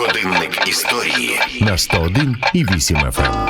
Годинник історії. на 101 і 8 FM.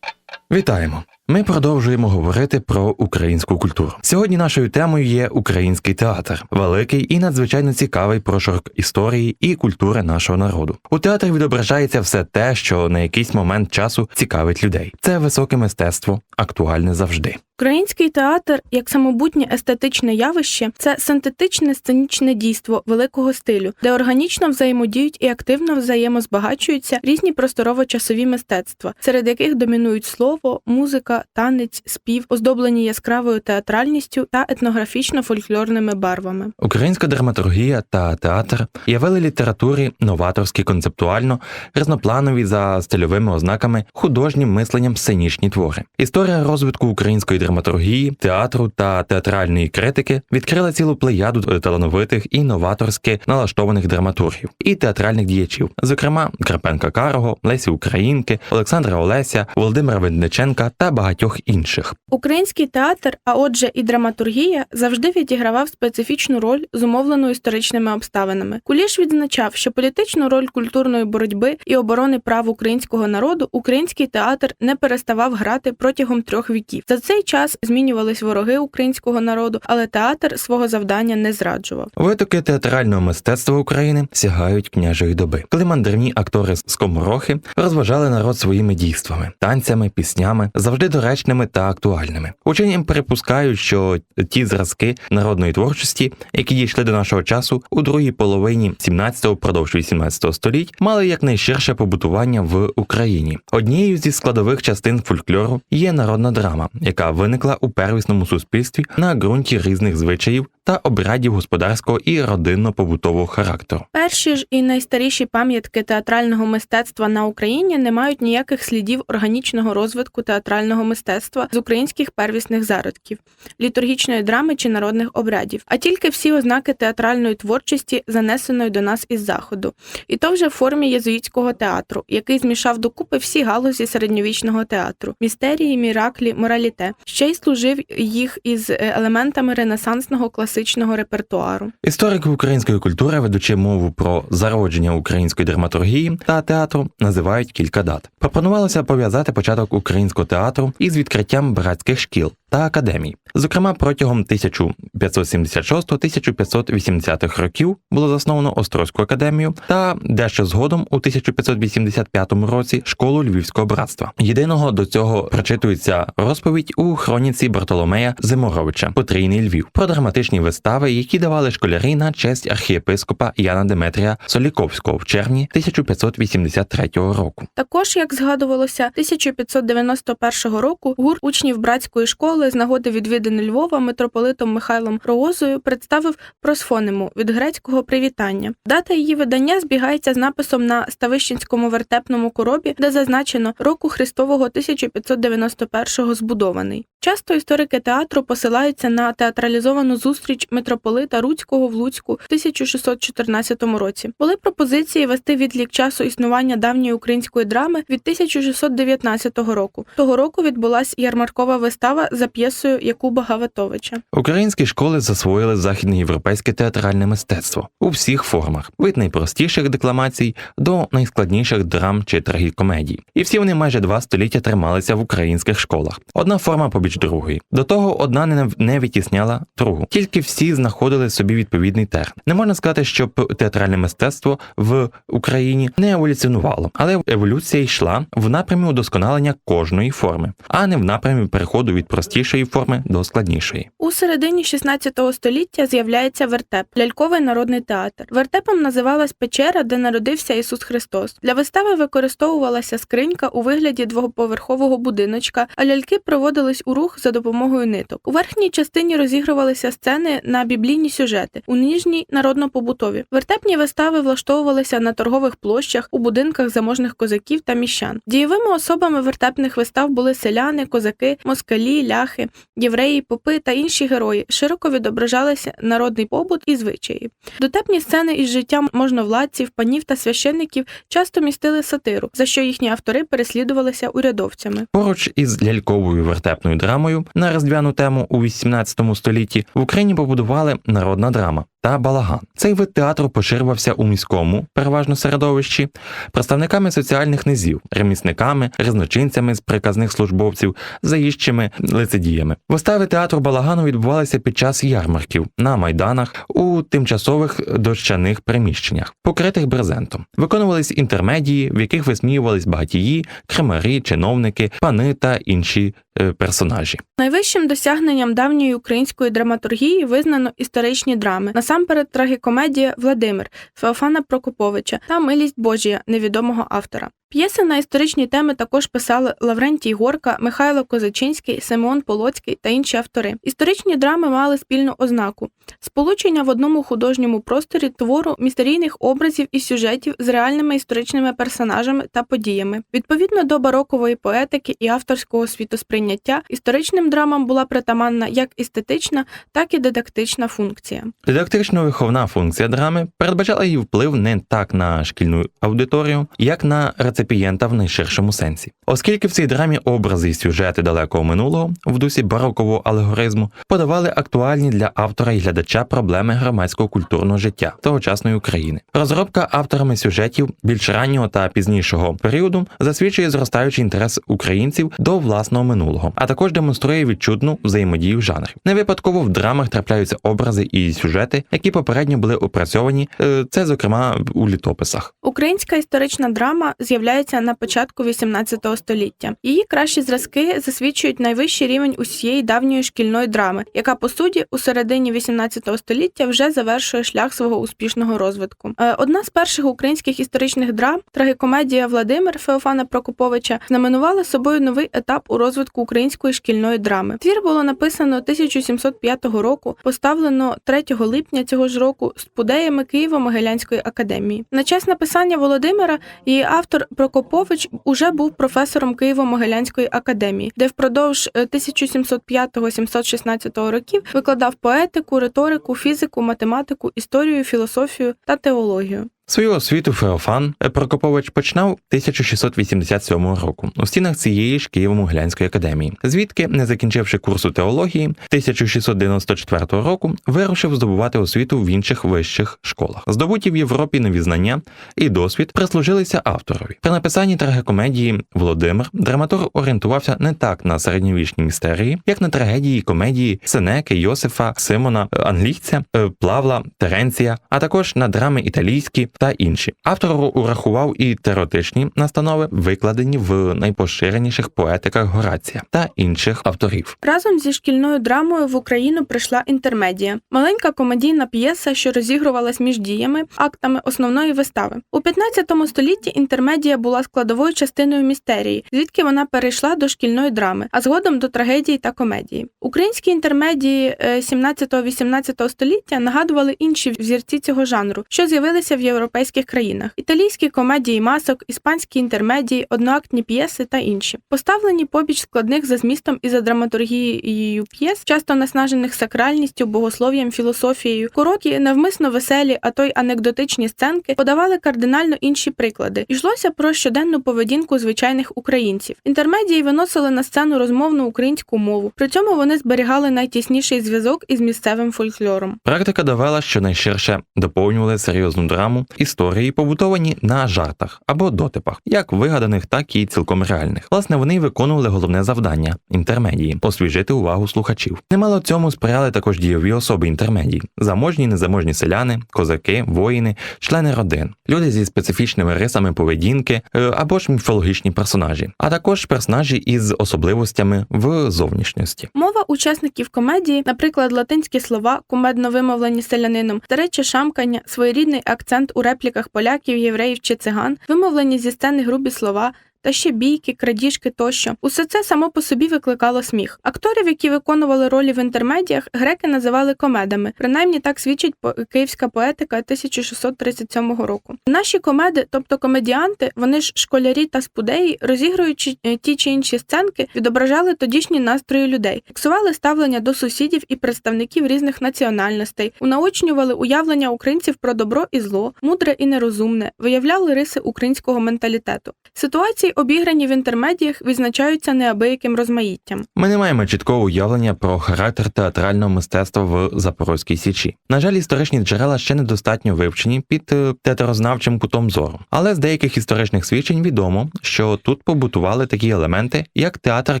Вітаємо! Ми продовжуємо говорити про українську культуру. Сьогодні нашою темою є український театр, великий і надзвичайно цікавий прошарок історії і культури нашого народу. У театрі відображається все те, що на якийсь момент часу цікавить людей. Це високе мистецтво, актуальне завжди. Український театр як самобутнє естетичне явище це синтетичне сценічне дійство великого стилю, де органічно взаємодіють і активно взаємозбагачуються різні просторово-часові мистецтва, серед яких домінують слово, музика, танець, спів, оздоблені яскравою театральністю та етнографічно-фольклорними барвами. Українська драматургія та театр явили літературі новаторські концептуально, різнопланові за стильовими ознаками, художнім мисленням сценічні твори. Історія розвитку української драматургії, театру та театральної критики відкрила цілу плеяду талановитих і новаторськи налаштованих драматургів і театральних діячів, зокрема Карпенка Карого, Лесі Українки, Олександра Олеся, Володимира Винниченка та багатьох інших. Український театр, а отже, і драматургія, завжди відігравав специфічну роль, зумовлену історичними обставинами. Куліш відзначав, що політичну роль культурної боротьби і оборони прав українського народу український театр не переставав грати протягом трьох віків. За цей час змінювались вороги українського народу, але театр свого завдання не зраджував. Витоки театрального мистецтва України сягають княжої доби, коли мандрівні актори з скоморохи розважали народ своїми дійствами, танцями, піснями, завжди доречними та актуальними. Учені припускають, що ті зразки народної творчості, які дійшли до нашого часу у другій половині 17-го впродовж 18 століть, мали якнайширше побутування в Україні. Однією зі складових частин фольклору є народна драма, яка виникла у первісному суспільстві на ґрунті різних звичаїв та обрядів господарського і родинно-побутового характеру. Перші ж і найстаріші пам'ятки театрального мистецтва на Україні не мають ніяких слідів органічного розвитку театрального мистецтва з українських первісних зародків, літургічної драми чи народних обрядів, а тільки всі ознаки театральної творчості, занесеної до нас із заходу, і то вже в формі єзуїтського театру, який змішав докупи всі галузі середньовічного театру, містерії, міраклі, мораліте, ще й служив їх із е, елементами ренесансного класичного репертуару. Історики української культури, ведучи мову про зародження української драматургії та театру, називають кілька дат. Пропонувалося пов'язати початок українського театру із відкриттям братських шкіл та академій. Зокрема, протягом 1576-1580 років було засновано Острозьку академію та дещо згодом у 1585 році школу Львівського братства. Єдиного до цього прочитується розповідь у хроніці Бартоломея Зиморовича Потрійний Львів про драматичні вистави, які давали школярі на честь архієпископа Яна Деметрія Соліковського в червні 1583 року. Також, як згадувалося, 1591 року гур учнів братської школи з нагоди відвідини Львова митрополитом Михайлом Роозою представив просфонему від грецького привітання. Дата її видання збігається з написом на Ставищенському вертепному коробі, де зазначено року Христового 1591 збудований. Часто історики театру посилаються на театралізовану зустріч митрополита Руцького в Луцьку в 1614 році. Були пропозиції вести відлік часу існування давньої української драми від 1619 року. Того року відбулась ярмаркова вистава за п'єсою Якуба Гаватовича. Українські школи засвоїли західноєвропейське театральне мистецтво у всіх формах, від найпростіших декламацій до найскладніших драм чи трагікомедій. І всі вони майже два століття трималися в українських школах. Одна форма побіч другої. До того одна не, відтісняла другу. Тільки всі знаходили собі відповідний термін. Не можна сказати, щоб театральне мистецтво в Україні не еволюціонувало, але еволюція йшла в напрямі удосконалення кожної форми, а не в напрямі переходу від простішої форми до складнішої. У середині 16 століття з'являється вертеп, ляльковий народний театр. Вертепом називалась печера, де народився Ісус Христос. Для вистави використовувалася скринька у вигляді двоповерхового будиночка, а ляльки проводились у рух за допомогою ниток. У верхній частині розігрувалися сцени на біблійні сюжети, у нижній народно-побутові. Вертепні вистави влаштовувалися на торгових площах, у будинках заможних козаків та міщан. Дієвими особами вертепних вистав були селяни, козаки, москалі, ляхи, євреї, попи та інші герої. Широко відображалися народний побут і звичаї. Дотепні сцени із життям можновладців, панів та священників часто містили сатиру, за що їхні автори переслідувалися урядовцями. Поруч із ляльковою вертепною драмою на різдвяну тему у 18 столітті. В Україні побудували народна драма та балаган. Цей вид театру поширювався у міському, переважно середовищі, представниками соціальних низів, ремісниками, різночинцями з приказних службовців, заїжджими лицедіями. Вистави театру балагану відбувалися під час ярмарків на майданах у тимчасових дощаних приміщеннях, покритих брезентом. Виконувались інтермедії, в яких висміювались багатії, кремарі, чиновники, пани та інші е, персонажі. Найвищим досягненням давньої української драматургії визнано історичні драми, насамперед трагікомедія Владимир Феофана Прокоповича та Милість Божія невідомого автора. П'єси на історичні теми також писали Лаврентій Горка, Михайло Козачинський, Симеон Полоцький та інші автори. Історичні драми мали спільну ознаку сполучення в одному художньому просторі твору містерійних образів і сюжетів з реальними історичними персонажами та подіями. Відповідно до барокової поетики і авторського світосприйняття, історичним драмам була притаманна як естетична, так і дидактична функція. Дидактично-виховна функція драми передбачала її вплив не так на шкільну аудиторію, як на реципієнта в найширшому сенсі. Оскільки в цій драмі образи і сюжети далекого минулого в дусі барокового алегоризму подавали актуальні для автора і глядача проблеми громадського культурного життя тогочасної України. Розробка авторами сюжетів більш раннього та пізнішого періоду засвідчує зростаючий інтерес українців до власного минулого, а також демонструє відчутну взаємодію жанрів. Не випадково в драмах трапляються образи і сюжети, які попередньо були опрацьовані. е, Це зокрема у літописах. Українська історична драма з'являється на початку XVIII століття. Її кращі зразки засвідчують найвищий рівень усієї давньої шкільної драми, яка по суті у середині XVIII століття вже завершує шлях свого успішного розвитку. Е, Одна з перших українських історичних драм, трагікомедія Владимир Феофана Прокоповича, знаменувала собою новий етап у розвитку української шкільної драми. Твір було написано 1705 року, поставлено 3 липня цього ж року з пудеями Києво-Могилянської академії. На час написання Володимира її автор Прокопович уже був професором Києво-Могилянської академії, де впродовж е, 1705-716 років викладав поетику, риторику, фізику, математику, історію, філософію та теологію. Свою освіту Феофан Прокопович починав 1687 року у стінах цієї ж Києво-Могилянської академії, звідки, не закінчивши курсу теології, 1694 року вирушив здобувати освіту в інших вищих школах. Здобуті в Європі нові знання і досвід прислужилися авторові. При написанні трагікомедії Володимир драматург орієнтувався не так на середньовічні містерії, як на трагедії і комедії Сенеки, Йосифа, Симона, англійця, е, Плавла, Теренція, а також на драми італійські та інші. Автор урахував і теоретичні настанови, викладені в найпоширеніших поетиках Горація та інших авторів. Разом зі шкільною драмою в Україну прийшла інтермедія, маленька комедійна п'єса, що розігрувалась між діями, актами основної вистави. У 15 столітті інтермедія була складовою частиною містерії, звідки вона перейшла до шкільної драми, а згодом до трагедії та комедії. Українські інтермедії е, 17-18 століття нагадували інші взірці цього жанру, що з'явилися в європейських країнах: італійські комедії масок, іспанські інтермедії, одноактні п'єси та інші, поставлені побіч складних за змістом і за драматургією п'єс, часто наснажених сакральністю, богослов'ям, філософією, короткі, навмисно веселі, а то й анекдотичні сценки подавали кардинально інші приклади. Йшлося про щоденну поведінку звичайних українців. Інтермедії виносили на сцену розмовну українську мову. При цьому вони зберігали найтісніший зв'язок із місцевим фольклором. Практика довела, що найширше доповнювали серйозну драму історії, побутовані на жартах або дотипах, як вигаданих, так і цілком реальних. Власне, вони виконували головне завдання інтермедії освіжити увагу слухачів. Немало цьому сприяли також дійові особи інтермедії: заможні, незаможні селяни, козаки, воїни, члени родин, люди зі специфічними рисами поведінки е, або ж міфологічні персонажі, а також персонажі із особливостями в зовнішності. Мова учасників комедії, наприклад, латинські слова, кумедно вимовлені селянином, старече шамкання, своєрідний акцент у репліках поляків, євреїв чи циган, вимовлені зі сцени грубі слова. Та ще бійки, крадіжки тощо. Усе це само по собі викликало сміх. Акторів, які виконували ролі в інтермедіях, греки називали комедами. Принаймні так свідчить київська поетика 1637 року. Наші комеди, тобто комедіанти, вони ж школярі та спудеї, розігруючи е, ті чи інші сценки, відображали тодішні настрої людей, фіксували ставлення до сусідів і представників різних національностей, унаочнювали уявлення українців про добро і зло, мудре і нерозумне, виявляли риси українського менталітету. Ситуації обіграні в інтермедіях, відзначаються неабияким розмаїттям. Ми не маємо чіткого уявлення про характер театрального мистецтва в Запорозькій січі. На жаль, історичні джерела ще недостатньо вивчені під е, театрознавчим кутом зору. Але з деяких історичних свідчень відомо, що тут побутували такі елементи, як театр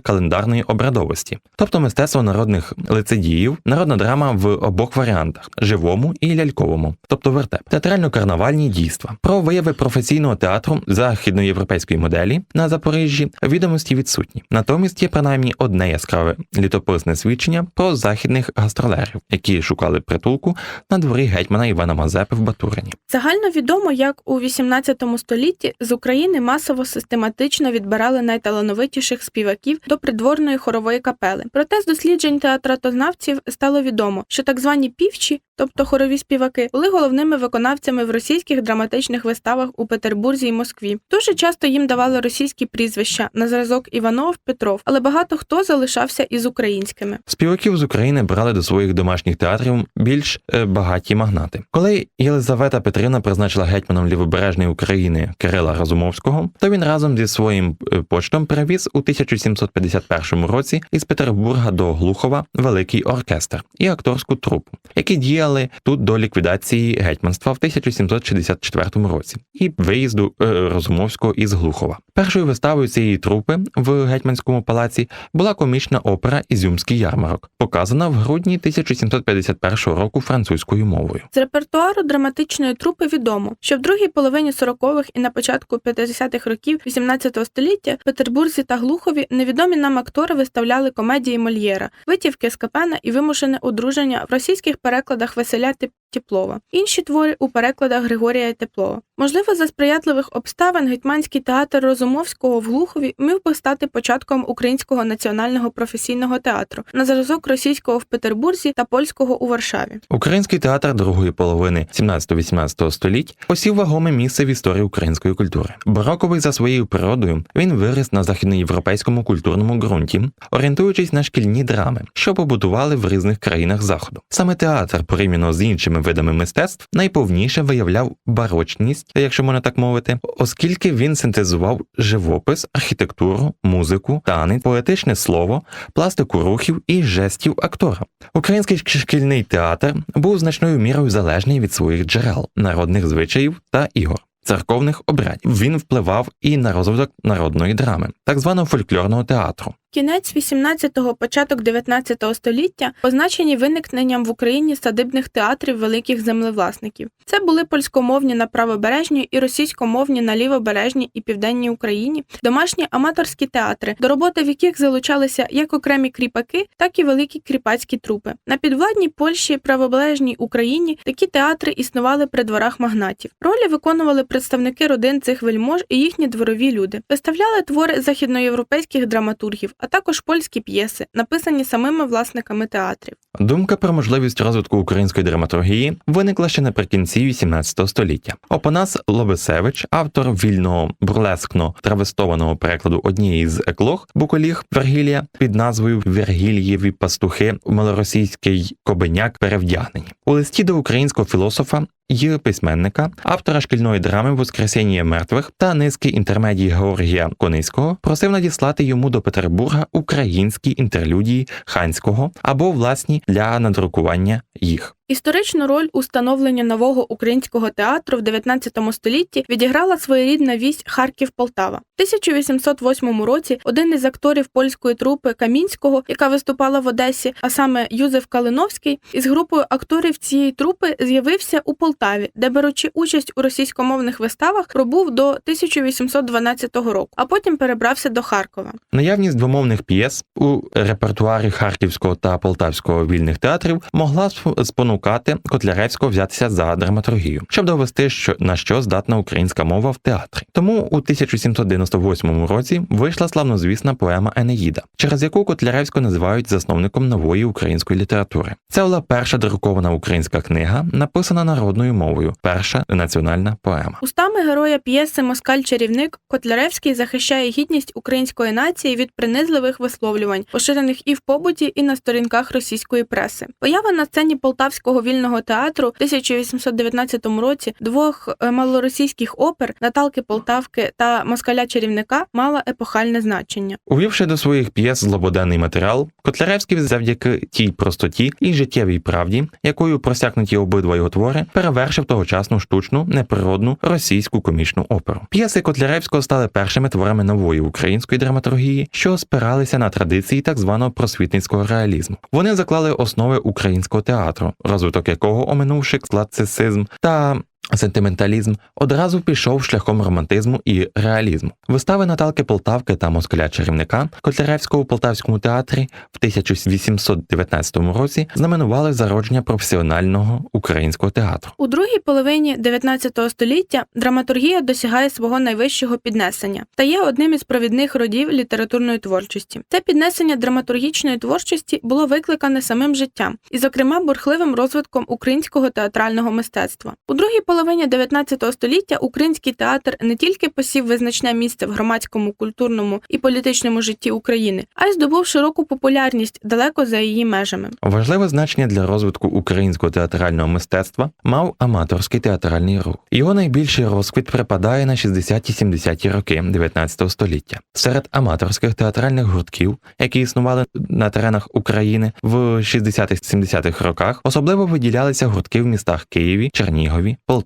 календарної обрядовості, тобто мистецтво народних лицедіїв, народна драма в обох варіантах живому і ляльковому, тобто вертеп, театрально-карнавальні дійства. Про вияви професійного театру західноєвропейської моделі на Запоріжжі відомості відсутні. Натомість є принаймні одне яскраве літописне свідчення про західних гастролерів, які шукали притулку на дворі гетьмана Івана Мазепи в Батурині. Загально відомо, як у XVIII столітті з України масово систематично відбирали найталановитіших співаків до придворної хорової капели. Проте з досліджень театратознавців стало відомо, що так звані півчі, тобто хорові співаки, були головними виконавцями в російських драматичних виставах у Петербурзі і Москві. Дуже часто їм давали російські прізвища на зразок Іванов Петров, але багато хто залишався із українськими. Співаків з України брали до своїх домашніх театрів більш е, багаті магнати. Коли Єлизавета Петрівна призначила гетьманом лівобережної України Кирила Разумовського, то він разом зі своїм е, почтом перевіз у 1751 році із Петербурга до Глухова великий оркестр і акторську трупу, які діяли тут до ліквідації гетьманства в 1764 році і виїзду е, Розумовського із Глухова. Першою виставою цієї трупи в гетьманському палаці була комічна опера Ізюмський ярмарок, показана в грудні 1751 року французькою мовою. З репертуару драматичної трупи відомо, що в другій половині 40-х і на початку 50-х років 18 століття в Петербурзі та Глухові невідомі нам актори виставляли комедії Мольєра, витівки з Капена і вимушене одруження в російських перекладах Веселя Теп- Тєплова, інші твори у перекладах Григорія Теплова. Можливо, за сприятливих обставин гетьманський театр Розумовського в Глухові міг би стати початком українського національного професійного театру на зразок російського в Петербурзі та польського у Варшаві. Український театр другої половини 17-18 століть посів вагоме місце в історії української культури. Бароковий за своєю природою він виріс на західноєвропейському культурному ґрунті, орієнтуючись на шкільні драми, що побудували в різних країнах заходу. Саме театр, порівняно з іншими видами мистецтв, найповніше виявляв барочність, якщо можна так мовити, оскільки він синтезував живопис, архітектуру, музику, танець, поетичне слово, пластику рухів і жестів актора. Український шкільний театр був значною мірою залежний від своїх джерел, народних звичаїв та ігор. Церковних обрядів він впливав і на розвиток народної драми, так званого фольклорного театру. Кінець 18-го, початок 19-го століття позначені виникненням в Україні садибних театрів великих землевласників. Це були польськомовні на правобережній і російськомовні на лівобережній і південній Україні, домашні аматорські театри, до роботи в яких залучалися як окремі кріпаки, так і великі кріпацькі трупи. На підвладній Польщі, правобережній Україні такі театри існували при дворах магнатів. Ролі виконували представники родин цих вельмож і їхні дворові люди. Виставляли твори західноєвропейських драматургів, а також польські п'єси, написані самими власниками театрів. Думка про можливість розвитку української драматургії виникла ще наприкінці XVIII століття. Опанас Лобесевич, автор вільного бурлескно травестованого перекладу однієї з еклог Буколіг Вергілія під назвою Вергілієві пастухи малоросійський кобеняк перевдягнені у листі до українського філософа. Й письменника, автора шкільної драми Воскресіння мертвих та низки інтермедій Георгія Кониського просив надіслати йому до Петербурга українські інтерлюдії ханського або власні для надрукування їх. Історичну роль у становленні нового українського театру в 19 столітті відіграла своєрідна вісь Харків-Полтава. В 1808 році один із акторів польської трупи Камінського, яка виступала в Одесі, а саме Юзеф Калиновський, із групою акторів цієї трупи з'явився у Полтаві, де беручи участь у російськомовних виставах, пробув до 1812 року, а потім перебрався до Харкова. Наявність двомовних п'єс у репертуарі Харківського та Полтавського вільних театрів могла сп- спонукати Котляревського взятися за драматургію, щоб довести, що на що здатна українська мова в театрі. Тому у 1798 році вийшла славнозвісна поема Енеїда, через яку Котляревського називають засновником нової української літератури. Це була перша друкована українська книга, написана народною мовою, перша національна поема. Устами героя п'єси Москаль-чарівник Котляревський захищає гідність української нації від принизливих висловлювань, поширених і в побуті, і на сторінках російської преси. Поява на сцені полтавського Київського вільного театру в 1819 році двох е, малоросійських опер Наталки Полтавки та Москаля чарівника мала епохальне значення. Увівши до своїх п'єс злободенний матеріал, Котляревський завдяки тій простоті і життєвій правді, якою просякнуті обидва його твори, перевершив тогочасну штучну, неприродну російську комічну оперу. П'єси Котляревського стали першими творами нової української драматургії, що спиралися на традиції так званого просвітницького реалізму. Вони заклали основи українського театру, розвиток якого, оминувши класицизм та Сентименталізм одразу пішов шляхом романтизму і реалізму. Вистави Наталки Полтавки та Москаля чарівника Котляревського у Полтавському театрі в 1819 році знаменували зародження професіонального українського театру. У другій половині 19 століття драматургія досягає свого найвищого піднесення та є одним із провідних родів літературної творчості. Це піднесення драматургічної творчості було викликане самим життям, і, зокрема, бурхливим розвитком українського театрального мистецтва. У другій половині 19 століття український театр не тільки посів визначне місце в громадському, культурному і політичному житті України, а й здобув широку популярність далеко за її межами. Важливе значення для розвитку українського театрального мистецтва мав аматорський театральний рух. Його найбільший розквіт припадає на 60-70-ті роки 19 століття. Серед аматорських театральних гуртків, які існували на теренах України в 60-70-х роках, особливо виділялися гуртки в містах Києві, Чернігові, Полтаві,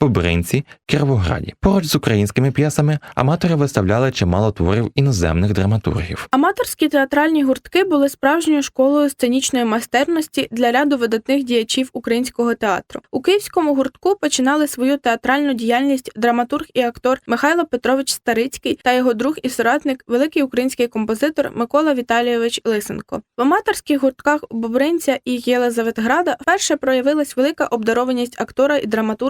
Бобринці, Кіровограді. Поруч з українськими п'єсами аматори виставляли чимало творів іноземних драматургів. Аматорські театральні гуртки були справжньою школою сценічної майстерності для ряду видатних діячів українського театру. У київському гуртку починали свою театральну діяльність драматург і актор Михайло Петрович Старицький та його друг і соратник, великий український композитор Микола Віталійович Лисенко. В аматорських гуртках Бобринця і Єлизаветграда вперше проявилась велика обдарованість актора і драматурга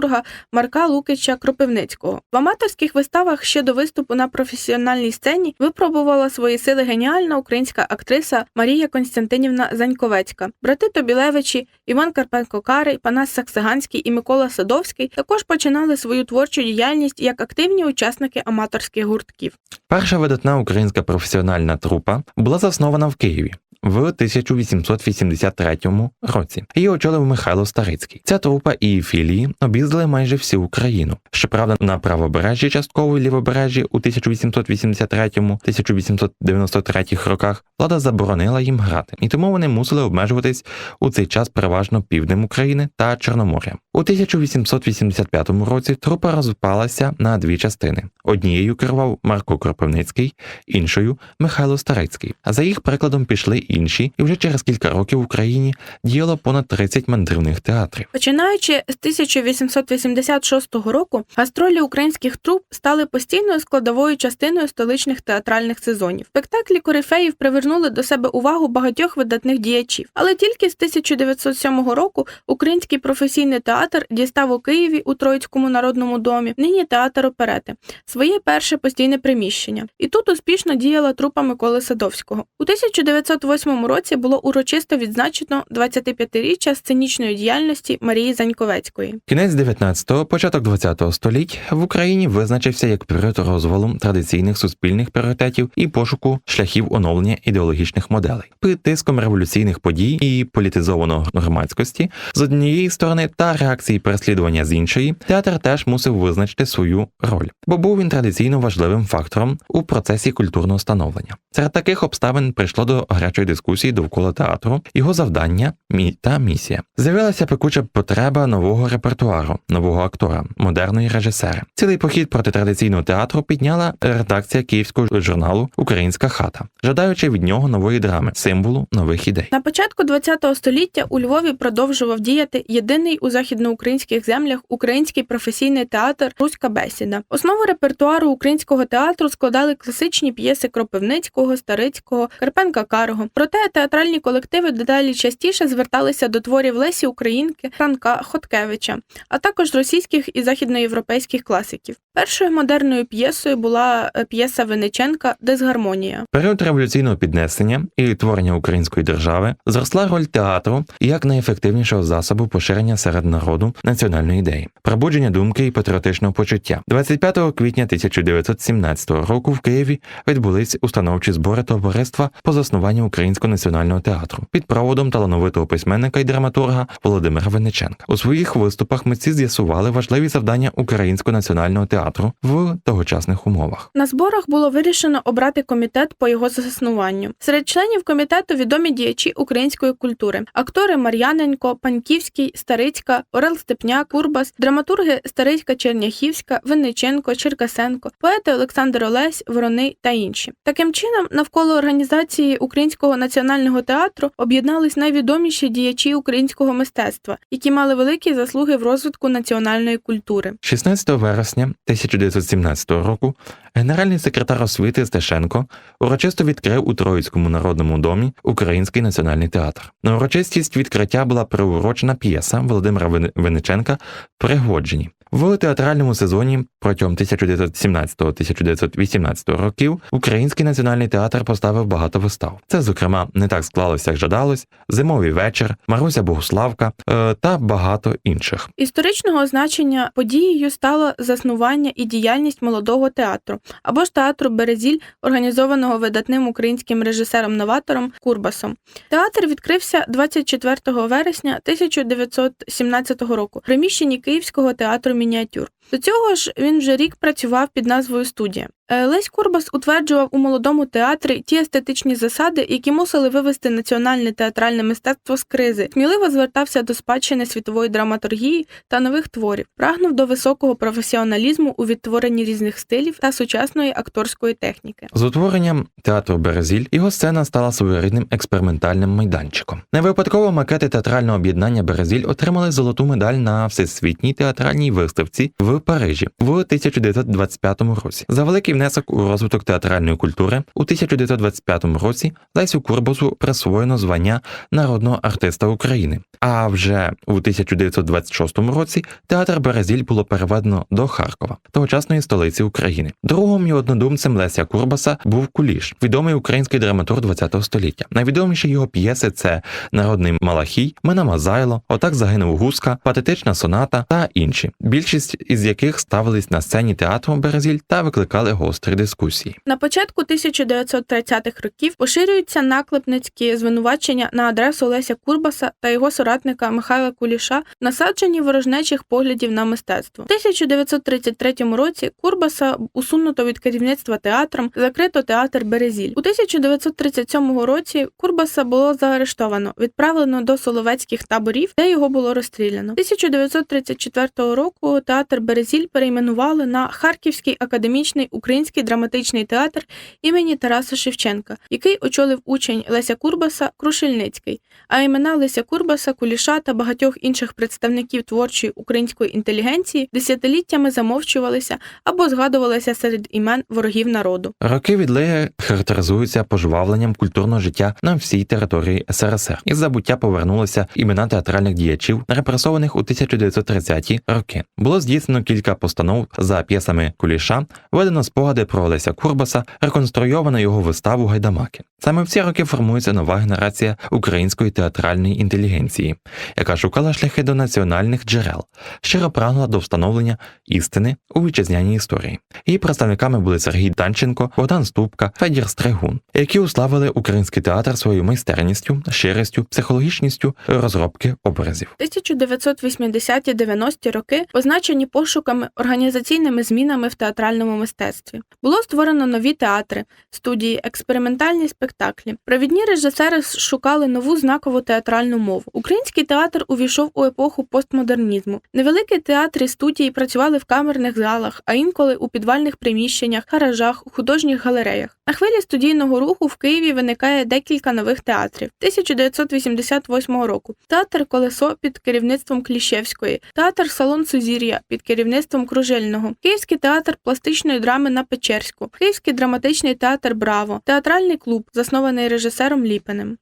Марка Лукича Кропивницького. В аматорських виставах ще до виступу на професіональній сцені випробувала свої сили геніальна українська актриса Марія Константинівна Заньковецька. Брати Тобілевичі, Іван Карпенко Карий, Панас Саксиганський і Микола Садовський також починали свою творчу діяльність як активні учасники аматорських гуртків. Перша видатна українська професіональна трупа була заснована в Києві. В 1883 році її очолив Михайло Старицький. Ця трупа і філії об'їздили майже всю Україну. Щоправда, на правобережжі частково і лівобережжі у 1883-1893 роках влада заборонила їм грати, і тому вони мусили обмежуватись у цей час переважно півднем України та Чорномор'ям. У 1885 році трупа розпалася на дві частини: однією керував Марко Кропивницький, іншою Михайло Старицький. А за їх прикладом пішли інші, і вже через кілька років в Україні діяло понад 30 мандрівних театрів. Починаючи з 1886 року, гастролі українських труп стали постійною складовою частиною столичних театральних сезонів. Спектаклі корифеїв привернули до себе увагу багатьох видатних діячів, але тільки з 1907 року український професійний театр дістав у Києві у Троїцькому народному домі, нині театр оперети, своє перше постійне приміщення. І тут успішно діяла трупа Миколи Садовського. У 1908 році було урочисто відзначено 25-річчя сценічної діяльності Марії Заньковецької. Кінець 19-го, початок 20-го століть в Україні визначився як період розвалу традиційних суспільних пріоритетів і пошуку шляхів оновлення ідеологічних моделей. Під тиском революційних подій і політизованої громадськості з однієї сторони та реакції переслідування з іншої, театр теж мусив визначити свою роль, бо був він традиційно важливим фактором у процесі культурного становлення. Серед таких обставин прийшло до гарячої дискусії довкола театру, його завдання мі та місія. З'явилася пекуча потреба нового репертуару, нового актора, модерної режисери. Цілий похід проти традиційного театру підняла редакція київського журналу Українська хата, жадаючи від нього нової драми, символу нових ідей. На початку ХХ століття у Львові продовжував діяти єдиний у західноукраїнських землях український професійний театр Руська бесіда. Основу репертуару українського театру складали класичні п'єси Кропивницького, Старицького, Карпенка Карого. Проте театральні колективи дедалі частіше зверталися до творів Лесі Українки, Франка Хоткевича, а також російських і західноєвропейських класиків. Першою модерною п'єсою була е, п'єса Вениченка Дисгармонія. Період революційного піднесення і творення української держави зросла роль театру як найефективнішого засобу поширення серед народу національної ідеї, пробудження думки і патріотичного почуття. 25 квітня 1917 року в Києві відбулись установчі збори товариства по заснуванню Українського національного театру під проводом талановитого письменника і драматурга Володимира Винниченка. У своїх виступах митці з'ясували важливі завдання Українського національного театру в тогочасних умовах. На зборах було вирішено обрати комітет по його заснуванню. Серед членів комітету відомі діячі української культури: актори Мар'яненко, Паньківський, Старицька, Орел Степняк, Курбас, драматурги Старицька Черняхівська, Винниченко, Черкасенко, поети Олександр Олесь, Вороний та інші. Таким чином, навколо організації Українського національного театру об'єднались найвідоміші діячі українського мистецтва, які мали великі заслуги в розвитку національної культури. 16 вересня 1917 року генеральний секретар освіти Стешенко урочисто відкрив у Троїцькому народному домі Український національний театр. На урочистість відкриття була приурочена п'єса Володимира Винниченка Пригоджені. В театральному сезоні протягом 1917-1918 років Український національний театр поставив багато вистав. Це, зокрема, не так склалося, як жадалось, Зимовий вечір, Маруся Богуславка е, та багато інших. Історичного значення подією стало заснування і діяльність молодого театру або ж театру Березіль, організованого видатним українським режисером-новатором Курбасом. Театр відкрився 24 вересня 1917 року в приміщенні Київського театру мініатюр. До цього ж він вже рік працював під назвою студія. Е, Лесь Курбас утверджував у молодому театрі ті естетичні засади, які мусили вивести національне театральне мистецтво з кризи, сміливо звертався до спадщини світової драматургії та нових творів, прагнув до високого професіоналізму у відтворенні різних стилів та сучасної акторської техніки. З утворенням театру Березіль його сцена стала своєрідним експериментальним майданчиком. Не випадково макети театрального об'єднання Березіль отримали золоту медаль на всесвітній театральній виставці в Парижі в 1925 році. За великий внесок у розвиток театральної культури у 1925 році Лесю Курбасу присвоєно звання народного артиста України. А вже у 1926 році театр Березіль було переведено до Харкова, тогочасної столиці України. Другим і однодумцем Леся Курбаса був Куліш, відомий український драматург ХХ століття. Найвідоміші його п'єси це Народний Малахій, Мина Мазайло, Отак загинув Гуска, Патетична соната та інші. Більшість із яких ставились на сцені театру Березіль та викликали гострі дискусії. На початку 1930-х років поширюються наклепницькі звинувачення на адресу Леся Курбаса та його соратника Михайла Куліша, насаджені ворожнечих поглядів на мистецтво. У 1933 році Курбаса усунуто від керівництва театром, закрито театр Березіль. У 1937 році Курбаса було заарештовано, відправлено до соловецьких таборів, де його було розстріляно. 1934 року театр Березіль перейменували на Харківський академічний український драматичний театр імені Тараса Шевченка, який очолив учень Леся Курбаса Крушельницький. А імена Леся Курбаса, Куліша та багатьох інших представників творчої української інтелігенції десятиліттями замовчувалися або згадувалися серед імен ворогів народу. Роки відлиги характеризуються пожвавленням культурного життя на всій території СРСР. Із забуття повернулися імена театральних діячів, репресованих у 1930-ті роки. Було здійснено кілька постанов за п'єсами Куліша, введено спогади про Олеся Курбаса, реконструйовано його виставу Гайдамаки. Саме в ці роки формується нова генерація української театральної інтелігенції, яка шукала шляхи до національних джерел, щиро прагнула до встановлення істини у вітчизняній історії. Її представниками були Сергій Данченко, Богдан Ступка, Федір Стригун, які уславили український театр своєю майстерністю, щирістю, психологічністю розробки образів. 1980-90-ті роки позначені пошуками організаційними змінами в театральному мистецтві. Було створено нові театри, студії, експериментальні спектаклі. Провідні режисери шукали нову знакову театральну мову. Український театр увійшов у епоху постмодернізму. Невеликі театри студії працювали в камерних залах, а інколи у підвальних приміщеннях, гаражах, у художніх галереях. На хвилі студійного руху в Києві виникає декілька нових театрів. 1988 року театр Колесо під керівництвом Кліщевської, театр Салон Сузір'я під керівництвом Кружельного, Київський театр пластичної драми на Печерську, Київський драматичний театр Браво, театральний клуб, заснований режисером Ліпиним.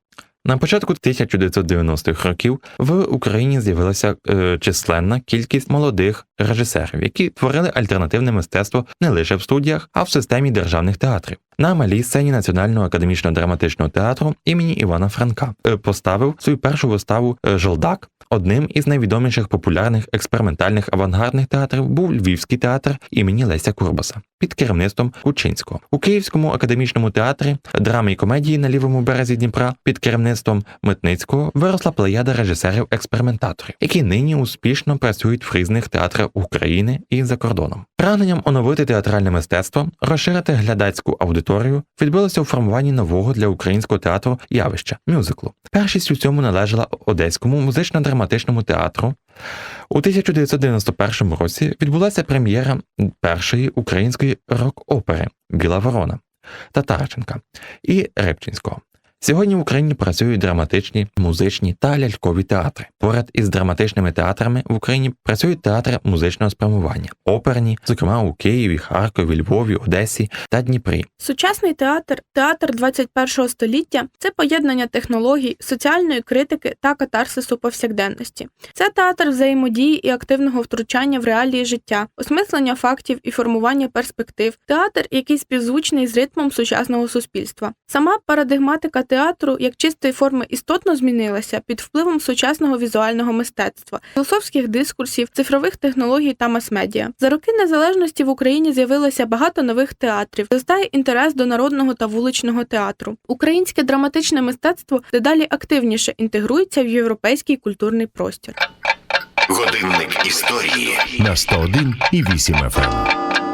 На початку 1990-х років в Україні з'явилася е, численна кількість молодих режисерів, які творили альтернативне мистецтво не лише в студіях, а в системі державних театрів. На малій сцені Національного академічного драматичного театру імені Івана Франка е, поставив свою першу виставу е, Жолдак Одним із найвідоміших популярних експериментальних авангардних театрів був Львівський театр імені Леся Курбаса під керівництвом Кучинського. У Київському академічному театрі драми і комедії на лівому березі Дніпра під керівництвом Митницького виросла плеяда режисерів-експериментаторів, які нині успішно працюють в різних театрах України і за кордоном. Прагненням оновити театральне мистецтво, розширити глядацьку аудиторію відбулося у формуванні нового для українського театру явища мюзиклу. Першість у цьому належала Одеському музично-драматичному театру. У 1991 році відбулася прем'єра першої української рок-опери Біла Ворона Татарченка і Рибчинського. Сьогодні в Україні працюють драматичні, музичні та лялькові театри. Поряд із драматичними театрами в Україні працюють театри музичного спрямування, оперні, зокрема у Києві, Харкові, Львові, Одесі та Дніпрі. Сучасний театр, театр 21 століття це поєднання технологій, соціальної критики та катарсису повсякденності. Це театр взаємодії і активного втручання в реалії життя, осмислення фактів і формування перспектив, театр, який співзвучний з ритмом сучасного суспільства. Сама парадигматика театру як чистої форми істотно змінилася під впливом сучасного візуального мистецтва, філософських дискурсів, цифрових технологій та мас-медіа. За роки незалежності в Україні з'явилося багато нових театрів, зростає інтерес до народного та вуличного театру. Українське драматичне мистецтво дедалі активніше інтегрується в європейський культурний простір. Годинник історії на 101 і 8 FM.